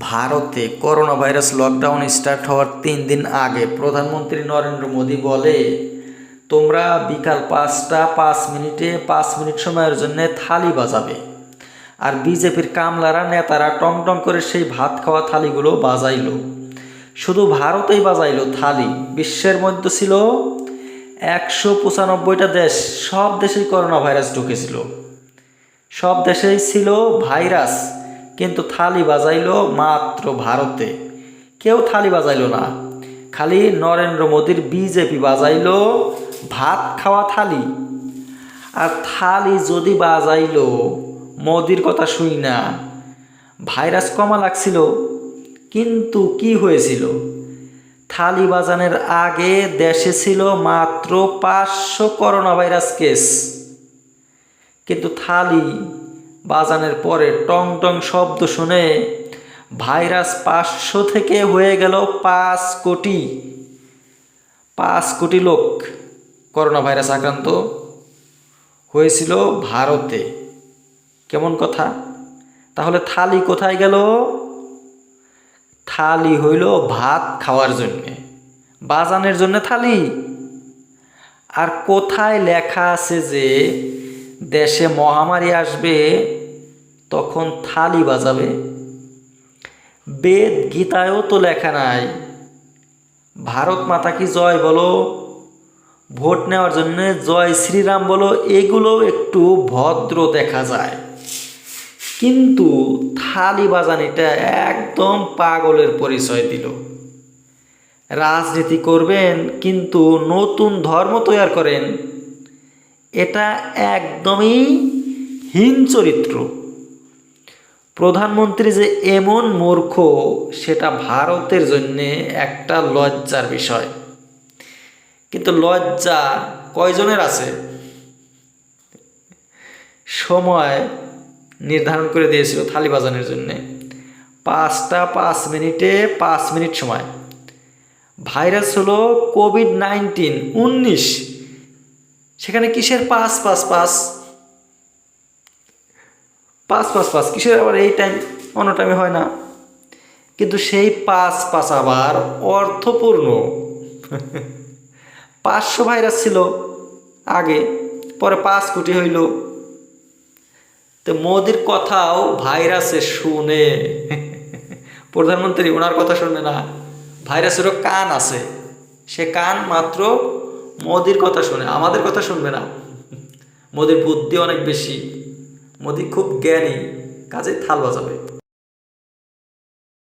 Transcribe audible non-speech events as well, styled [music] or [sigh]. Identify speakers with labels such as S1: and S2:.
S1: ভারতে corona virus lockdown start হওয়ার তিন দিন আগে প্রধানমন্ত্রী নরেন্দ্র মোদী বলে, তোমরা বিকাল পাঁচটা পাঁচ মিনিটে পাঁচ মিনিট সময়ের জন্য থালি বাজাবে। আর বিজেপির কামলারা, নেতারা টং টং করে সেই ভাত খাওয়া থালিগুলো বাজাইলো। শুধু ভারতেই বাজাইল থালি, বিশ্বের মধ্যে ছিল একশো পঁচানব্বইটা দেশ, সব দেশেই করোনা ভাইরাস ঢুকেছিল। সব দেশেই ছিল ভাইরাস। কিন্তু থালি বাজাইলো মাত্র ভারতে। কেউ থালি বাজাইল না। খালি নরেন্দ্র মোদীর বিজেপি বাজাইলো ভাত খাওয়া থালি। আর থালি যদি বাজাইলো, মোদির কথা শুই না, ভাইরাস কমা লাগছিল। কিন্তু কি হয়েছিল? থালি বাজানের আগে দেশে ছিল মাত্র পাঁচশো করোনা ভাইরাস কেস। কিন্তু থালি বাজানের পরে টং টং শব্দ শুনে ভাইরাস পাঁচশো থেকে হয়ে গেল পাঁচ কোটি। পাঁচ কোটি লোক করোনা ভাইরাস আক্রান্ত হয়েছিল ভারতে। কেমন কথা? তাহলে থালি কোথায় গেল? থালি হইল ভাত খাওয়ার জন্যে, বাজানের জন্য থালি। আর কোথায় লেখা আছে যে দেশে মহামারী আসবে তখন থালি বাজাবে। বেদ গীতায়ও তো লেখা নাই। ভারত মাতা কি জয় বলো? ভোট নেওয়ার জন্য জয় শ্রীরাম বলো? এগুলো একটু ভদ্র দেখা যায়। কিন্তু থালি বাজানিটা একদম পাগলের পরিচয় দিল। রাজনীতি করবেন, কিন্তু নতুন ধর্ম তৈরি করেন। এটা একদমই হীন চরিত্র। প্রধানমন্ত্রী যে এমন মূর্খ, সেটা ভারতের জন্যে একটা লজ্জার বিষয়। কিন্তু লজ্জা কয়জনের আছে? সময় নির্ধারণ করে দিয়েছিল থালি বাজানোর জন্যে। পাঁচটা পাঁচ মিনিটে পাঁচ মিনিট সময়। ভাইরাস হলো কোভিড নাইন্টিন, উনিশ। সেখানে কিসের পাঁচ পাঁচ পাঁচ পাঁচ পাঁচ পাঁচ, কিসের আবার এই টাইম অন্য টাইমে হয় না। কিন্তু সেই পাঁচ পাঁচ আবার অর্থপূর্ণ। [laughs] পাঁচশো ভাইরাস ছিল আগে, পরে পাঁচ কোটি হইল। তো মোদির কথাও ভাইরাসে শুনে। [laughs] প্রধানমন্ত্রী ওনার কথা শুনে না। ভাইরাসেরও কান আছে। সে কান মাত্র মোদির কথা শুনে। আমাদের কথা শুনবে না। [laughs] মোদির বুদ্ধি অনেক বেশি। মোদি খুব জ্ঞানী কাজে থাল বাজাবে।